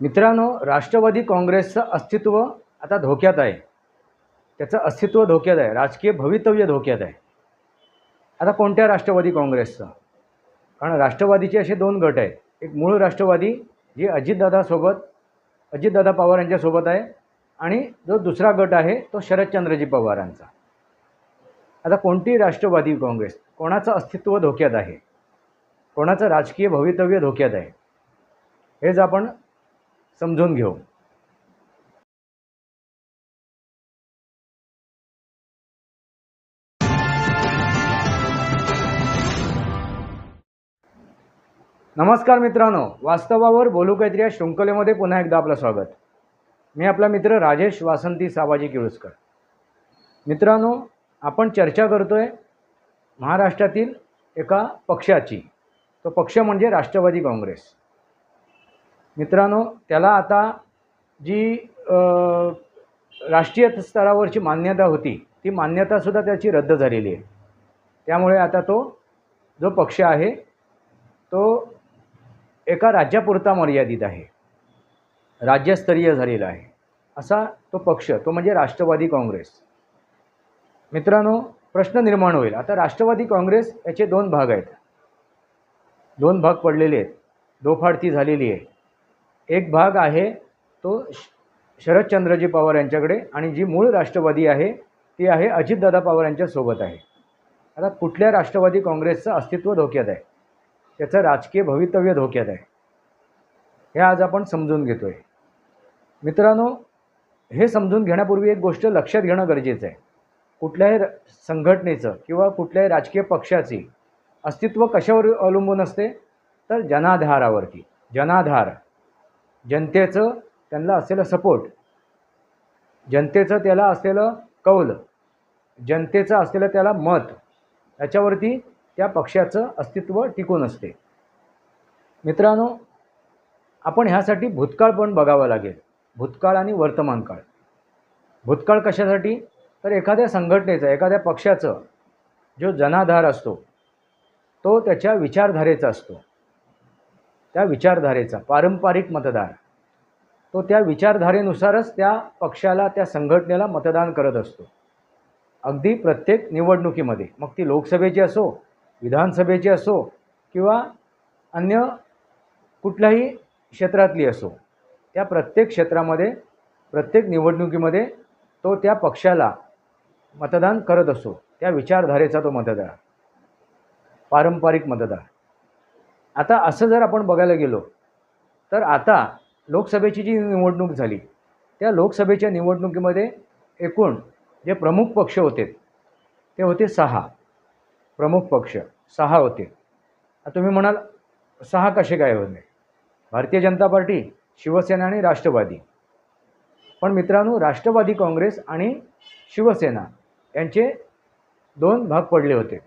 मित्रांनो राष्ट्रवादी काँग्रेसचं अस्तित्व आता धोक्यात आहे. त्याचं अस्तित्व धोक्यात आहे. राजकीय भवितव्य धोक्यात आहे. आता कोणत्या राष्ट्रवादी काँग्रेसचं? कारण राष्ट्रवादीचे असे दोन गट आहेत. एक मूळ राष्ट्रवादी जे अजितदादासोबत अजितदादा पवार यांच्यासोबत आहे. आणि जो दुसरा गट आहे तो शरदचंद्रजी पवारांचा. आता कोणती राष्ट्रवादी काँग्रेस? कोणाचं अस्तित्व धोक्यात आहे? कोणाचं राजकीय भवितव्य धोक्यात आहे? हेच आपण समजून घेऊ. नमस्कार मित्रांनो वास्तवावर बोलू काहीतरी या शृंखलेमध्ये पुन्हा एकदा आपलं स्वागत. मी आपला मित्र राजेश वासंती साबाजी किळुसकर मित्रांनो आपण चर्चा करतोय महाराष्ट्रातील एका पक्षाची. तो पक्ष म्हणजे राष्ट्रवादी काँग्रेस. मित्रांनो त्याला आता जी राष्ट्रीय स्तरावरची मान्यता होती ती मान्यतासुद्धा त्याची रद्द झालेली आहे. त्यामुळे आता तो जो पक्ष आहे तो एका राज्यापुरता मर्यादित आहे. राज्यस्तरीय झालेला आहे. असा तो पक्ष तो म्हणजे राष्ट्रवादी काँग्रेस. मित्रांनो प्रश्न निर्माण होईल. आता राष्ट्रवादी काँग्रेस याचे दोन भाग आहेत. दोन भाग पडलेले आहेत. दोफाडती झालेली आहे. एक भाग आहे तो श शरदचंद्रजी पवार यांच्याकडे आणि जी मूळ राष्ट्रवादी आहे ती आहे अजितदादा पवार यांच्यासोबत आहे. आता कुठल्या राष्ट्रवादी काँग्रेसचं अस्तित्व धोक्यात आहे? त्याचं राजकीय भवितव्य धोक्यात आहे? हे आज आपण समजून घेतो आहे मित्रांनो हे समजून घेण्यापूर्वी एक गोष्ट लक्षात घेणं गरजेचं आहे. कुठल्याही र- संघटनेचं किंवा कुठल्याही राजकीय पक्षाची अस्तित्व कशावर अवलंबून असते? तर जनाधारावरती. जनाधार. जनतेचं त्यांना असलेलं सपोर्ट जनतेचं त्याला असलेलं कौल. जनतेचं असलेलं त्याला मत. याच्यावरती त्या पक्षाचं अस्तित्व टिकून असते. मित्रांनो आपण ह्यासाठी भूतकाळ पण बघावं लागेल. भूतकाळ आणि वर्तमान काळ. भूतकाळ कशासाठी? तर एखाद्या संघटनेचं एखाद्या पक्षाचं जो जनाधार असतो तो त्याच्या विचारधारेचा असतो. त्या विचारधारेचा पारंपरिक मतदार तो त्या विचारधारेनुसारच त्या पक्षाला त्या संघटनेला मतदान करत असतो. अगदी प्रत्येक निवडणुकीमध्ये मग ती लोकसभेची असो विधानसभेची असो किंवा अन्य कुठल्याही क्षेत्रातली असो त्या प्रत्येक क्षेत्रामध्ये प्रत्येक निवडणुकीमध्ये तो त्या पक्षाला मतदान करत असो त्या विचारधारेचा तो मतदार. पारंपरिक मतदार. आता असं जर आपण बघायला गेलो तर आता लोकसभेची जी निवडणूक झाली त्या लोकसभेच्या निवडणुकीमध्ये एकूण जे प्रमुख पक्ष होते ते होते सहा. प्रमुख पक्ष सहा होते. तुम्ही म्हणाल सहा कसे काय होते? भारतीय जनता पार्टी शिवसेना आणि राष्ट्रवादी. पण मित्रांनो राष्ट्रवादी काँग्रेस आणि शिवसेना यांचे दोन भाग पडले होते.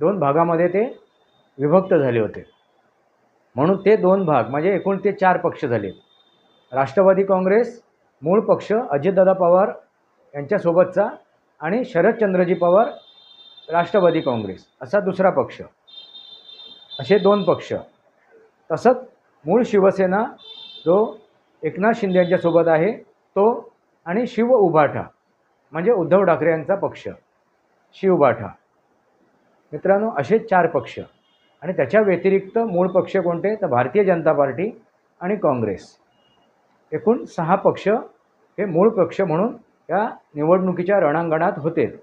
दोन भागामध्ये ते विभक्त झाले होते. म्हणून ते दोन भाग म्हणजे एकूण ते चार पक्ष झाले. राष्ट्रवादी काँग्रेस मूळ पक्ष अजितदादा पवार यांच्यासोबतचा आणि शरदचंद्रजी पवार राष्ट्रवादी काँग्रेस असा दुसरा पक्ष. असे दोन पक्ष. तसंच मूळ शिवसेना जो एकनाथ शिंदे यांच्यासोबत आहे तो आणि शिव उभाठा म्हणजे उद्धव ठाकरे यांचा पक्ष शिवबाठा मित्रांनो असे चार पक्ष. आणि त्याच्या व्यतिरिक्त मूळ पक्ष कोणते? तर भारतीय जनता पार्टी आणि काँग्रेस. एकूण सहा पक्ष हे मूळ पक्ष म्हणून या निवडणुकीच्या रणांगणात होते.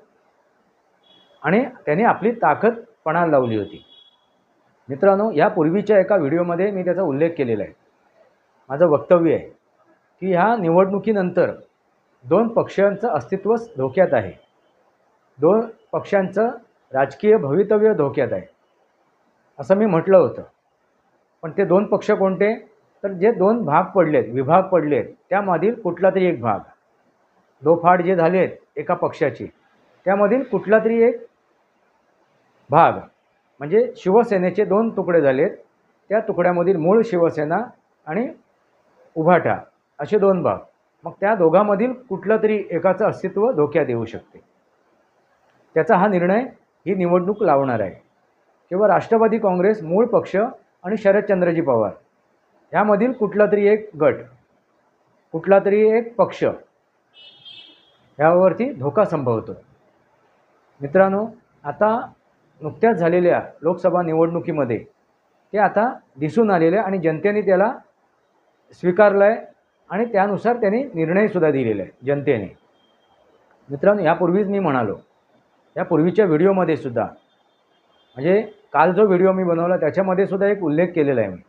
आणि त्यांनी आपली ताकद पणाला लावली होती. मित्रांनो यापूर्वीच्या एका व्हिडिओमध्ये मी त्याचा उल्लेख केलेला आहे. माझं वक्तव्य आहे की ह्या निवडणुकीनंतर दोन पक्षांचं अस्तित्वच धोक्यात आहे. दोन पक्षांचं राजकीय भवितव्य धोक्यात आहे. असं मी म्हटलं होतं. पण ते दोन पक्ष कोणते? तर जे दोन भाग पडलेत विभाग पडलेत त्यामधील कुठला तरी एक भाग. दोफाड जे झालेत एका पक्षाची त्यामधील कुठला तरी एक भाग. म्हणजे शिवसेनेचे दोन तुकडे झालेत त्या तुकड्यामधील मूळ शिवसेना आणि उभाटा असे दोन भाग. मग त्या दोघांमधील कुठलं तरी एकाचं अस्तित्व धोक्यात येऊ शकते. त्याचा हा निर्णय ही निवडणूक लावणार आहे. किंवा राष्ट्रवादी काँग्रेस मूळ पक्ष आणि शरदचंद्रजी पवार. ह्यामधील कुठला तरी एक गट कुठला तरी एक पक्ष ह्यावरती धोका संभवतो. मित्रांनो आता नुकत्याच झालेल्या लोकसभा निवडणुकीमध्ये ते आता दिसून आलेले आहे आणि जनतेने त्याला स्वीकारलं आहे आणि त्यानुसार त्यांनी निर्णयसुद्धा दिलेला आहे जनतेने. मित्रांनो यापूर्वीच मी म्हणालो या पूर्वीच्या व्हिडिओमध्ये सुद्धा म्हणजे काल जो व्हिडिओ मी बनवला त्याच्यामध्ये सुद्धा एक उल्लेख केलेला आहे मी.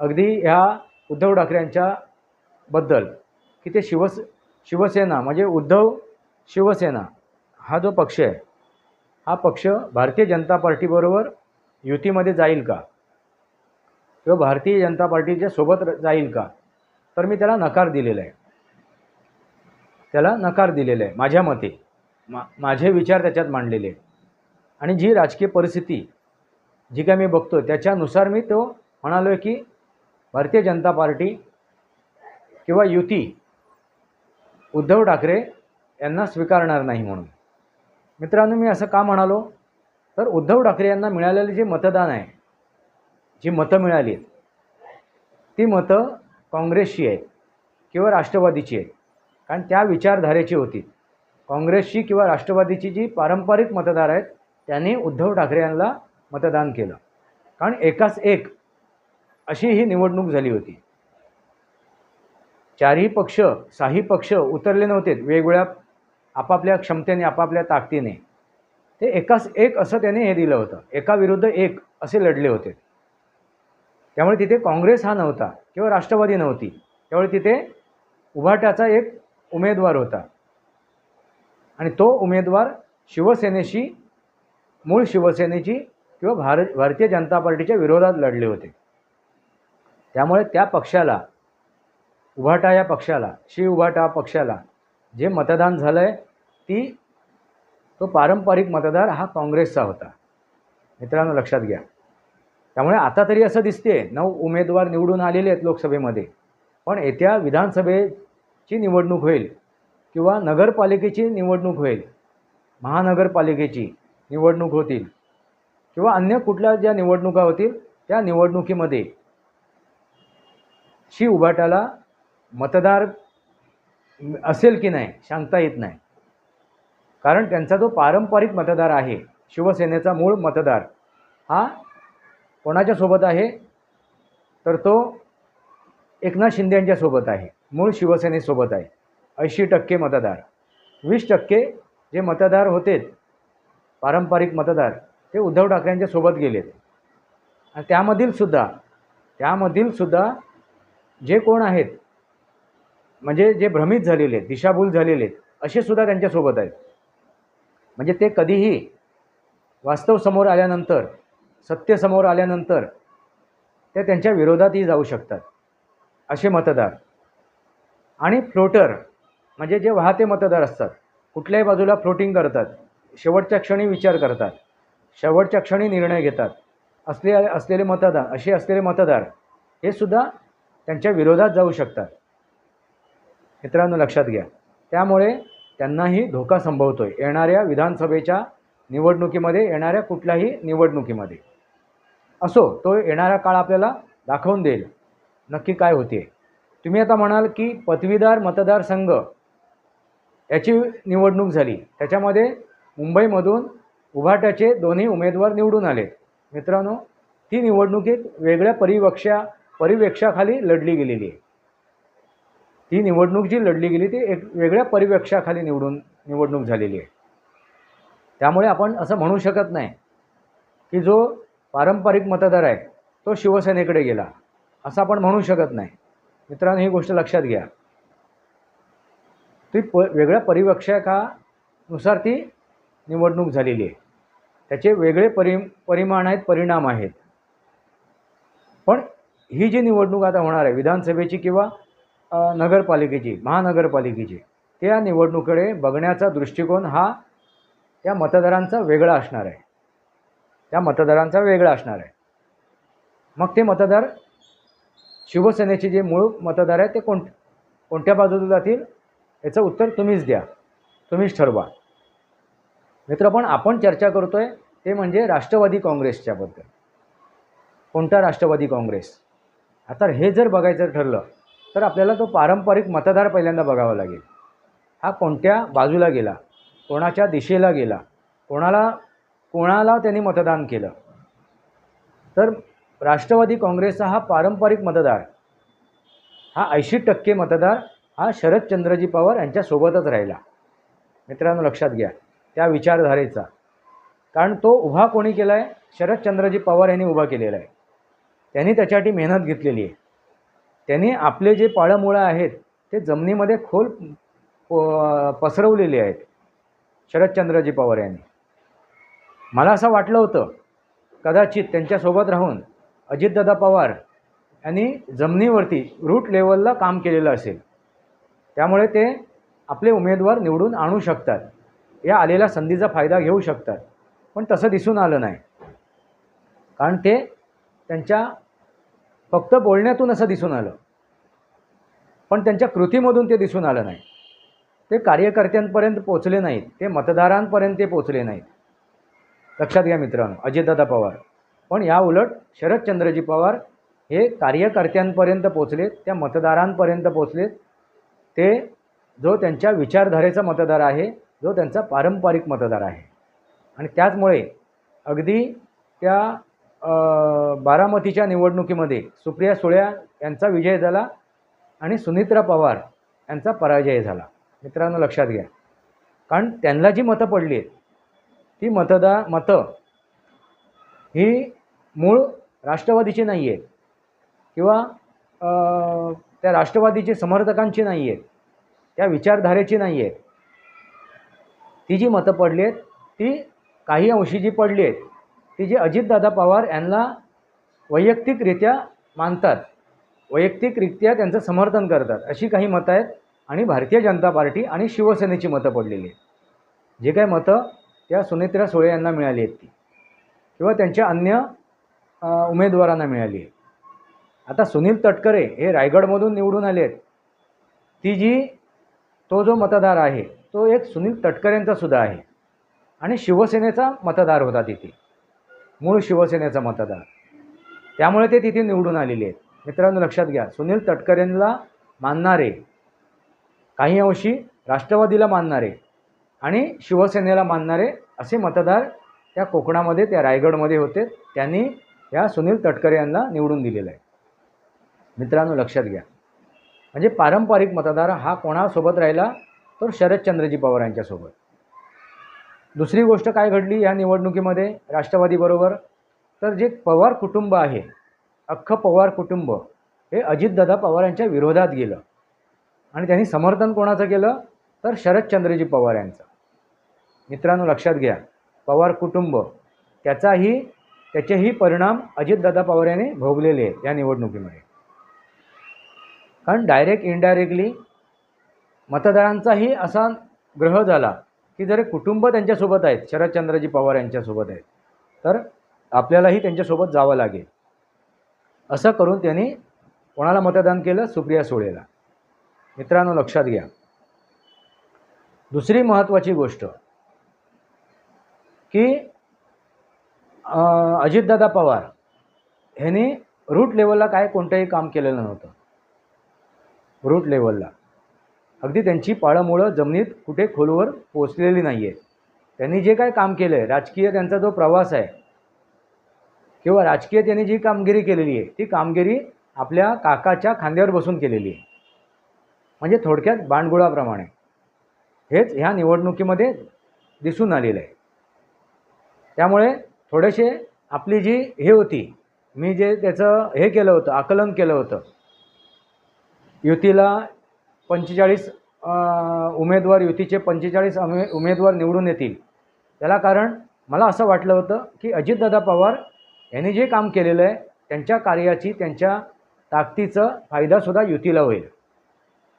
अगदी ह्या उद्धव ठाकरेंच्या बद्दल की ते शिवस शिवसेना म्हणजे उद्धव शिवसेना हा जो पक्ष आहे हा पक्ष भारतीय जनता पार्टीबरोबर युतीमध्ये जाईल का? किंवा भारतीय जनता पार्टीच्या सोबत जाईल का? तर मी त्याला नकार दिलेला आहे. त्याला नकार दिलेला आहे माझ्या मते. मा माझे विचार त्याच्यात मांडलेले आणि जी राजकीय परिस्थिती जी काय मी बघतो त्याच्यानुसार मी तो म्हणालो आहे की भारतीय जनता पार्टी किंवा युती उद्धव ठाकरे यांना स्वीकारणार नाही म्हणून. मित्रांनो मी असं का म्हणालो? तर उद्धव ठाकरे यांना मिळालेले जे मतदान आहे जी मतं मिळाली आहेत ती मतं काँग्रेसची आहेत किंवा राष्ट्रवादीची आहेत. कारण त्या विचारधारेची होती. काँग्रेसची किंवा राष्ट्रवादीची जी पारंपरिक मतदार आहेत त्यांनी उद्धव ठाकरे यांना मतदान केलं. कारण एकाच एक अशी ही निवडणूक झाली होती. चारही पक्ष साही पक्ष उतरले नव्हते. वेगवेगळ्या आपापल्या क्षमतेने आपापल्या ताकदीने. ते एकाच एक असं त्याने हे दिलं होतं. एका विरुद्ध एक असे लढले होते. त्यामुळे तिथे काँग्रेस हा नव्हता किंवा राष्ट्रवादी नव्हती. त्यामुळे तिथे उभाट्याचा एक उमेदवार होता. आणि तो उमेदवार शिवसेनेशी मूळ शिवसेनेची किंवा भारत भारतीय जनता पार्टीच्या विरोधात लढले होते. त्यामुळे त्या पक्षाला उभाटा या पक्षाला श्री उभाटा पक्षाला जे मतदान झालं आहे ती तो पारंपरिक मतदार हा काँग्रेसचा होता. मित्रांनो लक्षात घ्या. त्यामुळे आता तरी असं दिसते नऊ उमेदवार निवडून आलेले आहेत लोकसभेमध्ये. पण येत्या विधानसभेची निवडणूक होईल किंवा नगरपालिकेची निवडणूक होईल महानगरपालिकेची निवडणूक होतील किंवा अन्य कुठल्या ज्या निवडणुका होतील त्या निवडणुकीमध्ये शी उभाटाला मतदार असेल की नाही सांगता येत नाही. कारण त्यांचा जो पारंपरिक मतदार आहे शिवसेनेचा मूळ मतदार हा कोणाच्या सोबत आहे? तर तो एकनाथ शिंदे यांच्या सोबत आहे. मूळ शिवसेनेसोबत आहे. ऐंशी टक्के मतदार. वीस टक्के जे मतदार होते पारंपरिक मतदार ते उद्धव ठाकरेंच्या सोबत गेलेत. आणि त्यामधील सुद्धा त्यामधील सुद्धा जे कोण आहेत म्हणजे जे भ्रमित झालेले आहेत दिशाभूल झालेले आहेत असे सुद्धा त्यांच्यासोबत आहेत. म्हणजे ते कधीही वास्तव समोर आल्यानंतर सत्य समोर आल्यानंतर ते त्यांच्या विरोधातही जाऊ शकतात असे मतदार. आणि फ्लोटर म्हणजे जे वाहते मतदार असतात कुठल्याही बाजूला फ्लोटिंग करतात शेवटच्या क्षणी विचार करतात शेवटच्या क्षणी निर्णय घेतात. असले असलेले मतदार असे असलेले मतदार हे सुद्धा त्यांच्या विरोधात जाऊ शकतात. मित्रांनो लक्षात घ्या. त्यामुळे त्यांनाही धोका संभवतो आहे येणाऱ्या विधानसभेच्या निवडणुकीमध्ये येणाऱ्या कुठल्याही निवडणुकीमध्ये. असो तो येणारा काळ आपल्याला दाखवून देईल. नक्की काय होते? तुम्ही आता म्हणाल की पदवीदार मतदारसंघ याची निवडणूक झाली. त्याच्यामध्ये मुंबईमधून उभाट्याचे दोन्ही उमेदवार निवडून आले मित्रांनो ती निवडणुकीत एक वेगळ्या परिवक्षा परिवेक्षाखाली लढली गेलेली आहे. ती निवडणूक जी लढली गेली ती एक वेगळ्या परिवेक्षाखाली निवडून निवडणूक झालेली आहे. त्यामुळे आपण असं म्हणू शकत नाही की जो पारंपरिक मतदार आहे तो शिवसेनेकडे गेला. असं आपण म्हणू शकत नाही. मित्रांनो ही गोष्ट लक्षात घ्या. ती प वेगळ्या परिवक्षकानुसार ती निवडणूक झालेली आहे. त्याचे वेगळे परि परिमाण आहेत परिणाम आहेत. पण ही जी निवडणूक आता होणार आहे विधानसभेची किंवा नगरपालिकेची महानगरपालिकेची त्या निवडणुकीकडे बघण्याचा दृष्टिकोन हा त्या मतदारांचा वेगळा असणार आहे. त्या मतदारांचा वेगळा असणार आहे. मग ते मतदार शिवसेनेचे जे मूळ मतदार आहेत ते कोण कोणत्या बाजूला जातील? याचं उत्तर तुम्हीच द्या. तुम्हीच ठरवा. मित्र पण आपण चर्चा करतो आहे ते म्हणजे राष्ट्रवादी काँग्रेसच्याबद्दल कोणता राष्ट्रवादी काँग्रेस? आता हे जर बघायचं ठरलं तर आपल्याला तो पारंपरिक मतदार पहिल्यांदा बघावा लागेल. हा कोणत्या बाजूला गेला? कोणाच्या दिशेला गेला? कोणाला कोणाला त्यांनी मतदान केलं? तर राष्ट्रवादी काँग्रेसचा हा पारंपरिक मतदार हा ऐंशी टक्के मतदार हा शरदचंद्रजी पवार यांच्यासोबतच राहिला. मित्रांनो लक्षात घ्या. त्या विचारधारेचा. कारण तो उभा कोणी केला आहे शरदचंद्रजी पवार यांनी उभा केलेला आहे त्यांनी त्याच्यासाठी मेहनत घेतलेली आहे. त्यांनी आपले जे पाळंमुळं आहेत ते जमिनीमध्ये खोल प- पसरवलेले आहेत. शरदचंद्रजी पवार यांनी. मला असं वाटलं होतं कदाचित त्यांच्यासोबत राहून अजितदादा पवार यांनी जमिनीवरती रूट लेवलला काम केलेलं असेल. त्यामुळे ते आपले उमेदवार निवडून आणू शकतात. या आलेल्या संधीचा फायदा घेऊ शकतात. पण तसं दिसून आलं नाही. कारण ते त्यांच्या फक्त बोलण्यातून असं दिसून आलं. पण त्यांच्या कृतीमधून ते दिसून आलं नाही. ते कार्यकर्त्यांपर्यंत पोचले नाहीत. ते मतदारांपर्यंत ते पोचले नाहीत. लक्षात घ्या मित्रांनो अजितदादा पवार. पण या उलट शरदचंद्रजी पवार हे कार्यकर्त्यांपर्यंत पोचलेत त्या मतदारांपर्यंत पोचलेत ते जो त्यांच्या विचारधारेचा मतदार आहे जो त्यांचा पारंपरिक मतदार आहे. आणि त्याचमुळे अगदी त्या बारामतीच्या निवडणुकीमध्ये सुप्रिया सुळ्या यांचा विजय झाला आणि सुनित्रा पवार यांचा पराजय झाला. मित्रांनो लक्षात घ्या. कारण त्यांना जी मतं पडली आहेत ती मतदा मतं ही मूळ राष्ट्रवादीची नाही आहेत किंवा त्या राष्ट्रवादीची समर्थकांची नाही आहेत त्या विचारधारेची नाही आहेत. ती जी मतं पडली आहेत ती काही अंशी जी पडली आहेत ती जी अजितदादा पवार यांना वैयक्तिकरित्या मानतात वैयक्तिकरित्या त्यांचं समर्थन करतात अशी काही मतं आहेत आणि भारतीय जनता पार्टी आणि शिवसेनेची मतं पडलेली आहेत. जे काही मतं त्या सुनेत्रा सुळे यांना मिळाली आहेत ती किंवा त्यांच्या अन्य उमेदवारांना मिळाली आहे आता सुनील तटकरे हे रायगडमधून निवडून आले आहेत ती जी तो जो मतदार आहे तो एक सुनील तटकरेंचा सुद्धा आहे. आणि शिवसेनेचा मतदार होता तिथे. मूळ शिवसेनेचा मतदार. त्यामुळे ते तिथे निवडून आलेले आहेत. मित्रांनो लक्षात घ्या. सुनील तटकरेंना मानणारे काही अंशी राष्ट्रवादीला मानणारे आणि शिवसेनेला मानणारे असे मतदार त्या कोकणामध्ये त्या रायगडमध्ये होते. त्यांनी या सुनील तटकरे यांना निवडून दिलेलं आहे. मित्रांनो लक्षात घ्या. म्हणजे पारंपरिक मतदार हा कोणासोबत राहिला? तर शरदचंद्रजी पवार यांच्यासोबत. दुसरी गोष्ट काय घडली या निवडणुकीमध्ये? राष्ट्रवादीबरोबर तर जे पवार कुटुंब आहे अख्खं पवार कुटुंब हे अजितदादा पवार यांच्या विरोधात गेलं. आणि त्यांनी समर्थन कोणाचं केलं? तर शरदचंद्रजी पवार यांचं. मित्रांनो लक्षात घ्या पवार कुटुंब त्याचाही त्याचेही परिणाम अजितदादा पवार यांनी भोगलेले आहेत या निवडणुकीमध्ये. कारण डायरेक्ट इनडायरेक्टली मतदारांचाही असा ग्रह झाला की जर कुटुंब त्यांच्यासोबत आहेत शरदचंद्रजी पवार यांच्यासोबत आहेत तर आपल्यालाही त्यांच्यासोबत जावं लागेल. असं करून त्यांनी कोणाला मतदान केलं? सुप्रिया सुळेला. मित्रांनो लक्षात घ्या. दुसरी महत्त्वाची गोष्ट की अजितदादा पवार ह्यांनी रूट लेवलला काय कोणतंही काम केलेलं नव्हतं. रूट लेवलला अगदी त्यांची पाळंमुळं जमिनीत कुठे खोलवर पोचलेली नाही आहे त्यांनी जे काय काम केलं आहे राजकीय त्यांचा जो प्रवास आहे किंवा राजकीय त्यांनी जी कामगिरी केलेली आहे ती कामगिरी आपल्या काकाच्या खांद्यावर बसून केलेली आहे. म्हणजे थोडक्यात बाणगुळाप्रमाणे. हेच ह्या निवडणुकीमध्ये दिसून आलेलं आहे. त्यामुळे थोडेसे आपली जी हे होती मी जे त्याचं हे केलं होतं आकलन केलं होतं युतीला पंचेचाळीस उमेदवार युतीचे पंचेचाळीस उमे उमेदवार निवडून येतील. त्याला कारण मला असं वाटलं होतं की अजितदादा पवार यांनी जे काम केलेलं आहे त्यांच्या कार्याची त्यांच्या ताकदीचं फायदासुद्धा युतीला होईल.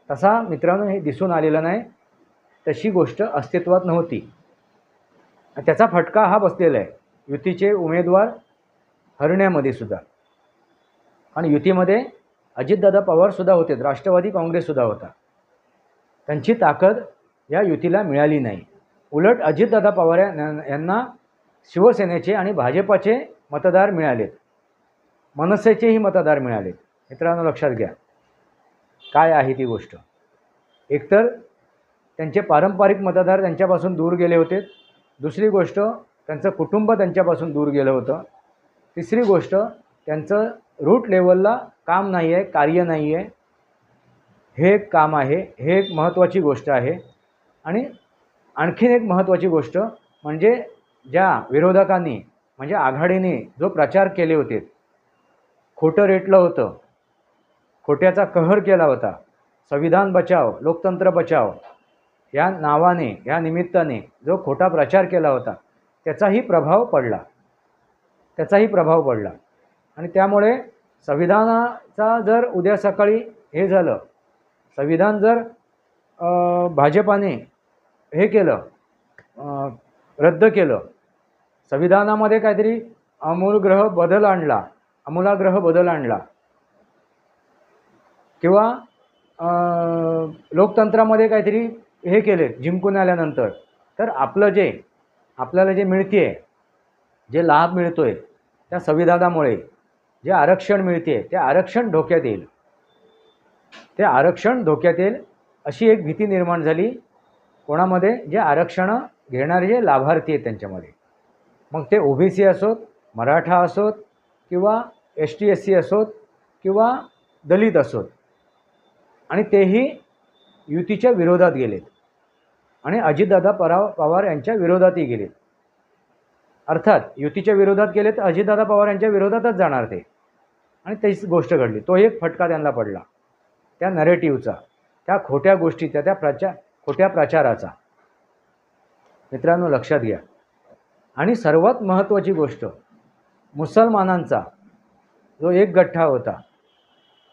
तसा मित्रांनो हे दिसून आलेलं नाही. तशी गोष्ट अस्तित्वात नव्हती. त्याचा फटका हा बसलेला आहे. युतीचे उमेदवार हरण्यामध्ये सुद्धा. आणि युतीमध्ये अजितदादा पवारसुद्धा होते राष्ट्रवादी काँग्रेससुद्धा होता. त्यांची ताकद या युतीला मिळाली नाही. उलट अजितदादा पवार यांना यांना शिवसेनेचे आणि भाजपाचे मतदार मिळालेत. मनसेचेही मतदार मिळालेत. मित्रांनो लक्षात घ्या. काय आहे ती गोष्ट? एकतर त्यांचे पारंपरिक मतदार त्यांच्यापासून दूर गेले होते. दुसरी गोष्ट त्यांचं कुटुंब त्यांच्यापासून दूर गेलं होतं. तिसरी गोष्ट त्यांचं रूट लेवलला काम नाही आहे कार्य नाही आहे हे एक काम आहे हे एक महत्त्वाची गोष्ट आहे. आणि आणखीन एक महत्त्वाची गोष्ट म्हणजे ज्या विरोधकांनी म्हणजे आघाडीने जो प्रचार केले होते खोटं रेटलं होतं खोट्याचा कहर केला होता संविधान बचाव लोकतंत्र बचाव या नावाने या निमित्ताने जो खोटा प्रचार केला होता त्याचाही प्रभाव पडला. त्याचाही प्रभाव पडला. आणि त्यामुळे संविधानाचा जर उद्या सकाळी हे झालं संविधान जर भाजपाने हे केलं रद्द केलं संविधानामध्ये काहीतरी अमूलग्रह बदल आणला अमूलाग्रह बदल आणला किंवा लोकतंत्रामध्ये काहीतरी हे केले जिंकून आल्यानंतर तर आपलं जे आपल्याला जे मिळते जे लाभ मिळतो आहे त्या संविधानामुळे जे आरक्षण मिळते ते आरक्षण धोक्यात येईल. ते आरक्षण धोक्यात येईल अशी एक भीती निर्माण झाली. कोणामध्ये? जे आरक्षणं घेणारे जे लाभार्थी आहेत त्यांच्यामध्ये. मग ते ओ बी सी असोत मराठा असोत किंवा एस टी एस सी असोत किंवा दलित असोत. आणि तेही युतीच्या विरोधात गेलेत. आणि अजितदादा पराव पवार यांच्या विरोधातही गेलेत. अर्थात युतीच्या विरोधात गेले तर अजितदादा पवार यांच्या विरोधातच जाणार ते. आणि तीच गोष्ट घडली. तो एक फटका त्यांना पडला. त्या नरेटिव्हचा त्या खोट्या गोष्टीचा त्या प्रचार खोट्या प्रचाराचा. मित्रांनो लक्षात घ्या. आणि सर्वात महत्त्वाची गोष्ट मुसलमानांचा जो एक गठ्ठा होता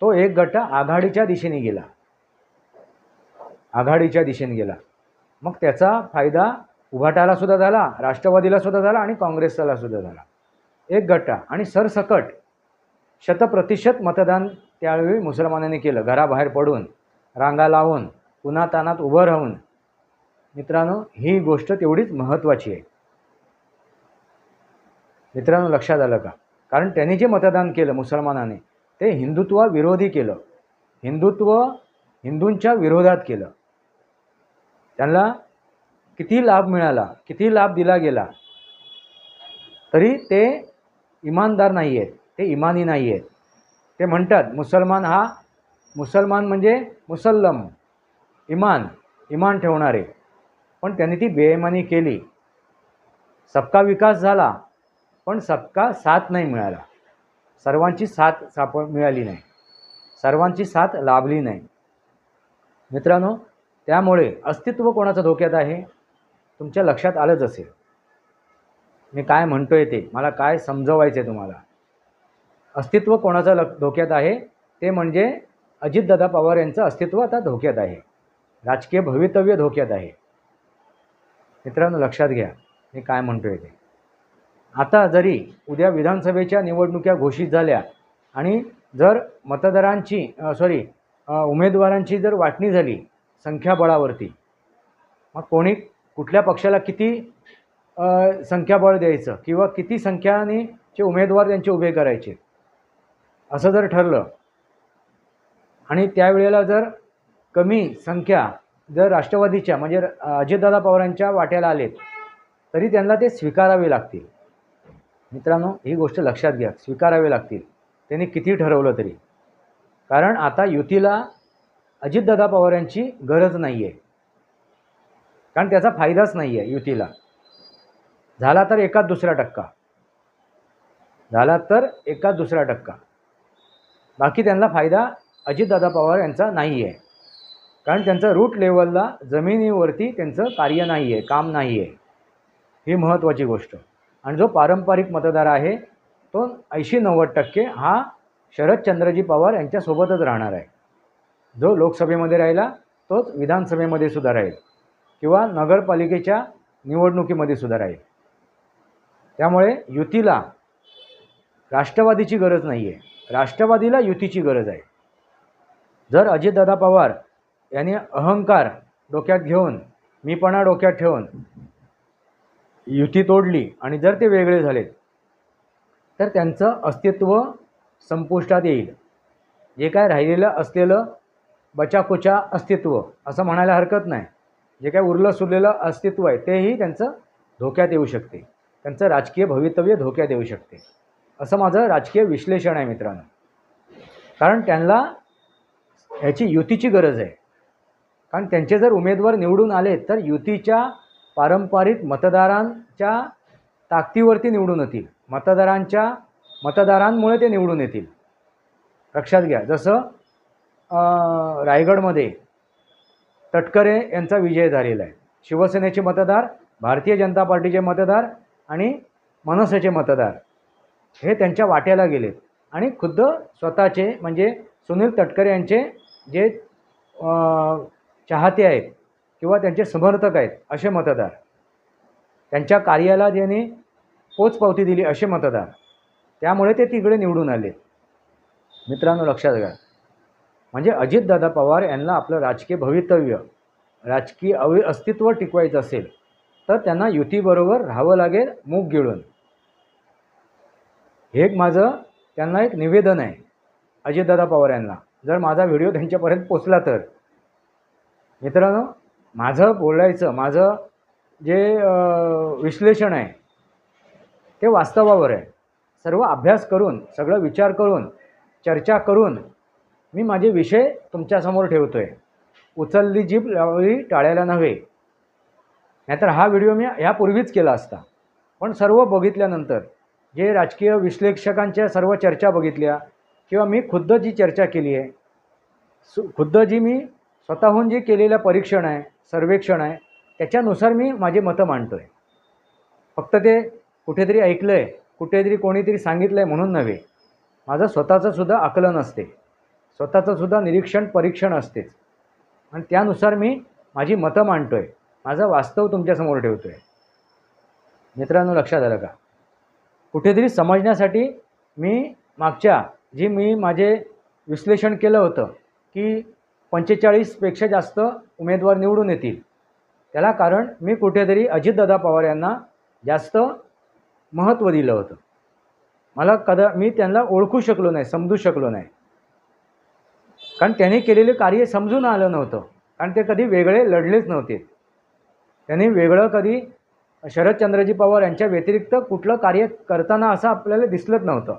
तो एक गठ्ठा आघाडीच्या दिशेने गेला. आघाडीच्या दिशेने गेला. मग त्याचा फायदा उभाटाला सुद्धा झाला राष्ट्रवादीला सुद्धा झाला आणि काँग्रेसला सुद्धा झाला. एक गट्टा आणि सरसकट शतप्रतिशत मतदान त्यावेळी मुसलमानांनी केलं. घराबाहेर पडून रांगा लावून पुन्हा तानात उभं राहून. मित्रांनो ही गोष्ट तेवढीच महत्त्वाची आहे. मित्रांनो लक्षात आलं का? कारण त्यांनी जे मतदान केलं मुसलमानाने ते हिंदुत्वाविरोधी केलं. हिंदुत्व हिंदूंच्या विरोधात केलं. त्यांना किती लाभ मिळाला किती लाभ दिला गेला तरी ते इमानदार नाही आहेत ते इमानी नाही आहेत ते म्हणतात मुसलमान हा मुसलमान म्हणजे मुसल्लम इमान इमान ठेवणारे. पण त्यांनी ती बेईमानी केली. सबका विकास झाला पण सबका साथ नाही मिळाला. सर्वांची साथ साप मिळाली नाही. सर्वांची साथ लाभली नाही. मित्रांनो त्यामुळे अस्तित्व कोणाचं धोक्यात आहे? तुमच्या लक्षात आलंच असेल. मी काय म्हणतोय ते? मला काय समजवायचं आहे तुम्हाला? अस्तित्व कोणाचं लक धोक्यात आहे? ते म्हणजे अजितदादा पवार यांचं अस्तित्व आता धोक्यात आहे. राजकीय भवितव्य धोक्यात आहे. मित्रांनो लक्षात घ्या मी काय म्हणतोय ते. आता जरी उद्या विधानसभेच्या निवडणुका घोषित झाल्या आणि जर मतदारांची सॉरी उमेदवारांची जर वाटणी झाली संख्याबळावरती मग कोणी कुठल्या पक्षाला किती संख्याबळ द्यायचं किंवा किती संख्याने चे उमेदवार त्यांचे उभे करायचे? असं जर ठरलं आणि त्यावेळेला जर कमी संख्या जर राष्ट्रवादीच्या म्हणजे अजितदादा पवारांच्या वाट्याला आलेत तरी त्यांना ते स्वीकारावे लागतील. मित्रांनो ही गोष्ट लक्षात घ्या. स्वीकारावे लागतील. त्यांनी किती ठरवलं तरी. कारण आता युतीला अजितदादा पवार यांची गरज नाही आहे कारण त्याचा फायदाच नाही आहे युतीला. झाला तर एकाच दुसरा टक्का. झाला तर एकाच दुसरा टक्का. बाकी त्यांना फायदा अजितदादा पवार यांचा नाही आहे कारण त्यांचं रूट लेवलला जमिनीवरती त्यांचं कार्य नाही आहे काम नाही आहे ही महत्त्वाची गोष्ट. आणि जो पारंपरिक मतदार आहे तो ऐंशी नव्वद टक्के हा शरदचंद्रजी पवार यांच्यासोबतच राहणार आहे. जो लोकसभेमध्ये राहिला तोच विधानसभेमध्ये सुद्धा राहील. किंवा नगरपालिकेच्या निवडणुकीमध्ये सुद्धा राहील. त्यामुळे युतीला राष्ट्रवादीची गरज नाही आहे राष्ट्रवादीला युतीची गरज आहे. जर अजितदादा पवार यांनी अहंकार डोक्यात घेऊन मीपणा डोक्यात ठेवून युती तोडली आणि जर ते वेगळे झालेत तर त्यांचं अस्तित्व संपुष्टात येईल. जे काय राहिलेलं असलेलं बचाकुचा अस्तित्व असं म्हणायला हरकत नाही. जे काय उरलं सुरलेलं अस्तित्व आहे तेही त्यांचं धोक्यात येऊ शकते. त्यांचं राजकीय भवितव्य धोक्यात येऊ शकते. असं माझं राजकीय विश्लेषण आहे मित्रांनो. कारण त्यांना ह्याची युतीची गरज आहे. कारण त्यांचे जर उमेदवार निवडून आले तर युतीच्या पारंपरिक मतदारांच्या ताकदीवरती निवडून येतील. मतदारांच्या मतदारांमुळे ते निवडून येतील. लक्षात घ्या जसं रायगडमध्ये तटकरे यांचा विजय झालेला आहे. शिवसेनेचे मतदार भारतीय जनता पार्टीचे मतदार आणि मनसेचे मतदार हे त्यांच्या वाट्याला गेलेत. आणि खुद्द स्वतःचे म्हणजे सुनील तटकरे यांचे जे चाहते आहेत किंवा त्यांचे समर्थक आहेत असे मतदार. त्यांच्या कार्याला ज्यांनी पोचपावती दिली असे मतदार. त्यामुळे ते तिकडे निवडून आले. मित्रांनो लक्षात घ्या. म्हणजे अजितदादा पवार यांना आपलं राजकीय भवितव्य राजकीय अवि अस्तित्व टिकवायचं असेल तर त्यांना युतीबरोबर राहावं लागेल मूग गिळून. हे एक माझं त्यांना एक निवेदन आहे अजितदादा पवार यांना. जर माझा व्हिडिओ त्यांच्यापर्यंत पोचला तर. मित्रांनो माझं बोलायचं माझं जे विश्लेषण आहे ते वास्तवावर आहे. सर्व अभ्यास करून सगळं विचार करून चर्चा करून मी माझे विषय तुमच्यासमोर ठेवतो आहे उचलली जीभ लावली टाळायला नव्हे. नाहीतर हा व्हिडिओ मी ह्यापूर्वीच केला असता. पण सर्व बघितल्यानंतर जे राजकीय विश्लेषकांच्या सर्व चर्चा बघितल्या किंवा मी खुद्द जी चर्चा केली आहे सु खुद्द जी मी स्वतःहून जे केलेलं परीक्षण आहे सर्वेक्षण आहे त्याच्यानुसार मी माझे मतं मांडतो आहे फक्त ते कुठेतरी ऐकलं आहे कुठेतरी कोणीतरी सांगितलं आहे म्हणून नव्हे. माझं स्वतःचं सुद्धा आकलन असते. स्वतःचं सुद्धा निरीक्षण परीक्षण असतेच. आणि त्यानुसार मी माझी मतं मांडतो आहे माझं वास्तव तुमच्यासमोर ठेवतो आहे मित्रांनो लक्षात आलं का? कुठेतरी समजण्यासाठी मी मागच्या जी मी माझे विश्लेषण केलं होतं की पंचेचाळीसपेक्षा जास्त उमेदवार निवडून येतील. त्याला कारण मी कुठेतरी अजितदादा पवार यांना जास्त महत्त्व दिलं होतं. मला कदा मी त्यांना ओळखू शकलो नाही समजू शकलो नाही. कारण त्यांनी केलेले कार्य समजून आलं नव्हतं. कारण ते कधी वेगळे लढलेच नव्हते. त्यांनी वेगळं कधी शरदचंद्रजी पवार यांच्या व्यतिरिक्त कुठलं कार्य करताना असं आपल्याला दिसलंच नव्हतं.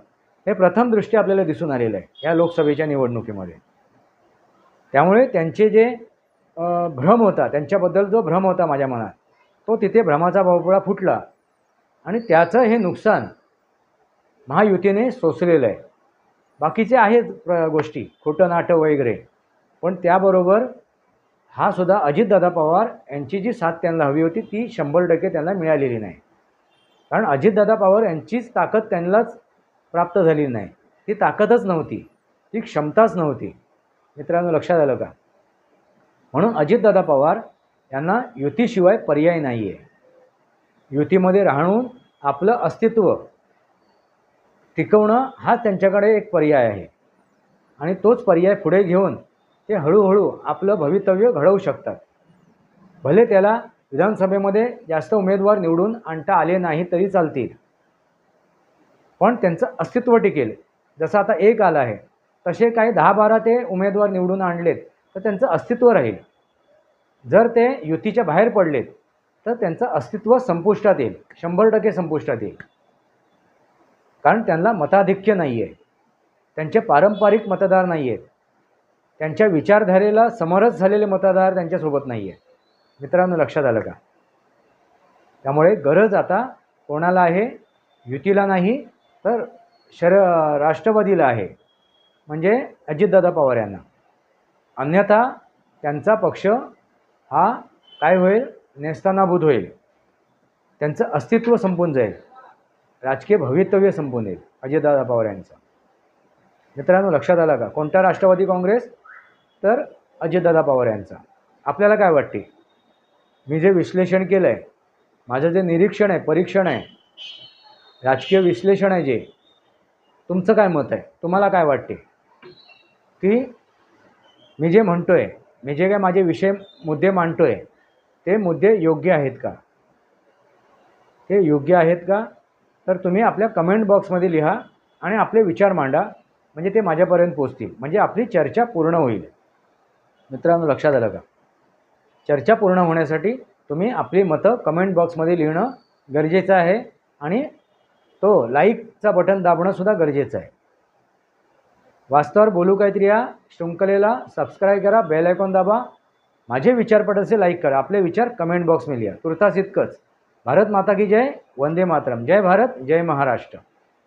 हे प्रथम दृष्टी आपल्याला दिसून आलेलं आहे या लोकसभेच्या निवडणुकीमध्ये. त्यामुळे त्यांचे जे भ्रम होता त्यांच्याबद्दल जो भ्रम होता माझ्या मनात तो तिथे भ्रमाचा भोपळा फुटला. आणि त्याचं हे नुकसान महायुतीने सोसलेलं आहे. बाकीचे आहेत प्र गोष्टी खोटं नाटं वगैरे. पण त्याबरोबर हा सुद्धा अजितदादा पवार यांची जी साथ त्यांना हवी होती ती शंभर टक्के त्यांना मिळालेली नाही. कारण अजितदादा पवार यांचीच ताकद त्यांनाच प्राप्त झालेली नाही. ती ताकदच नव्हती. ती क्षमताच नव्हती. मित्रांनो लक्षात आलं का? म्हणून अजितदादा पवार यांना युतीशिवाय पर्याय नाही आहे युतीमध्ये राहून आपलं अस्तित्व टिकवणं हा त्यांच्याकडे एक पर्याय आहे. आणि तोच पर्याय पुढे घेऊन ते हळूहळू आपलं भवितव्य घडवू शकतात. भले त्याला विधानसभेमध्ये जास्त उमेदवार निवडून आणता आले नाही तरी चालतील. पण त्यांचं अस्तित्व टिकेल. जसं आता एक आलं आहे. तसे काही दहा बारा ते उमेदवार निवडून आणलेत तर त्यांचं अस्तित्व राहील. जर ते युतीच्या बाहेर पडलेत तर त्यांचं अस्तित्व संपुष्टात येईल. शंभर टक्के संपुष्टात येईल. कारण त्यांना मताधिक्य नाही आहे त्यांचे पारंपरिक मतदार नाही आहेत त्यांच्या विचारधारेला समरस झालेले मतदार त्यांच्यासोबत नाही आहे मित्रांनो लक्षात आलं का? त्यामुळे गरज आता कोणाला आहे? युतीला नाही तर शर राष्ट्रवादीला आहे. म्हणजे अजितदादा पवार यांना. अन्यथा त्यांचा पक्ष हा काय होईल? नेस्तानाभूत होईल. त्यांचं अस्तित्व संपून जाईल. राजकीय भवितव्य संपून येईल अजितदादा पवार यांचं. मित्रांनो लक्षात आलं का? कोणता राष्ट्रवादी काँग्रेस? तर अजितदादा पवार यांचा. आपल्याला काय वाटते? मी जे विश्लेषण केलं आहे माझं जे निरीक्षण आहे परीक्षण आहे राजकीय विश्लेषण आहे जे तुमचं काय मत आहे? तुम्हाला काय वाटते? की मी जे म्हणतो आहे मी जे काय माझे विषय मुद्दे मांडतो आहे ते मुद्दे योग्य आहेत का? ते योग्य आहेत का? तर तुम्ही आपल्या कमेंट बॉक्समध्ये लिहा आणि आपले विचार मांडा. म्हणजे ते माझ्यापर्यंत पोचतील. म्हणजे आपली चर्चा पूर्ण होईल. मित्रांनो लक्षात आलं का? चर्चा पूर्ण होण्यासाठी तुम्ही आपली मतं कमेंट बॉक्समध्ये लिहिणं गरजेचं आहे आणि तो लाईकचा बटन दाबणंसुद्धा गरजेचं आहे. वास्तवावर बोलू काहीतरी या शृंखलेला. सबस्क्राईब करा बेल आयकॉन दाबा. माझे विचारपट असे लाईक करा. आपले विचार कमेंट बॉक्समध्ये लिहा. तुर्तास इतकंच. भारत माता की जय. वंदे मातरम. जय भारत जय महाराष्ट्र.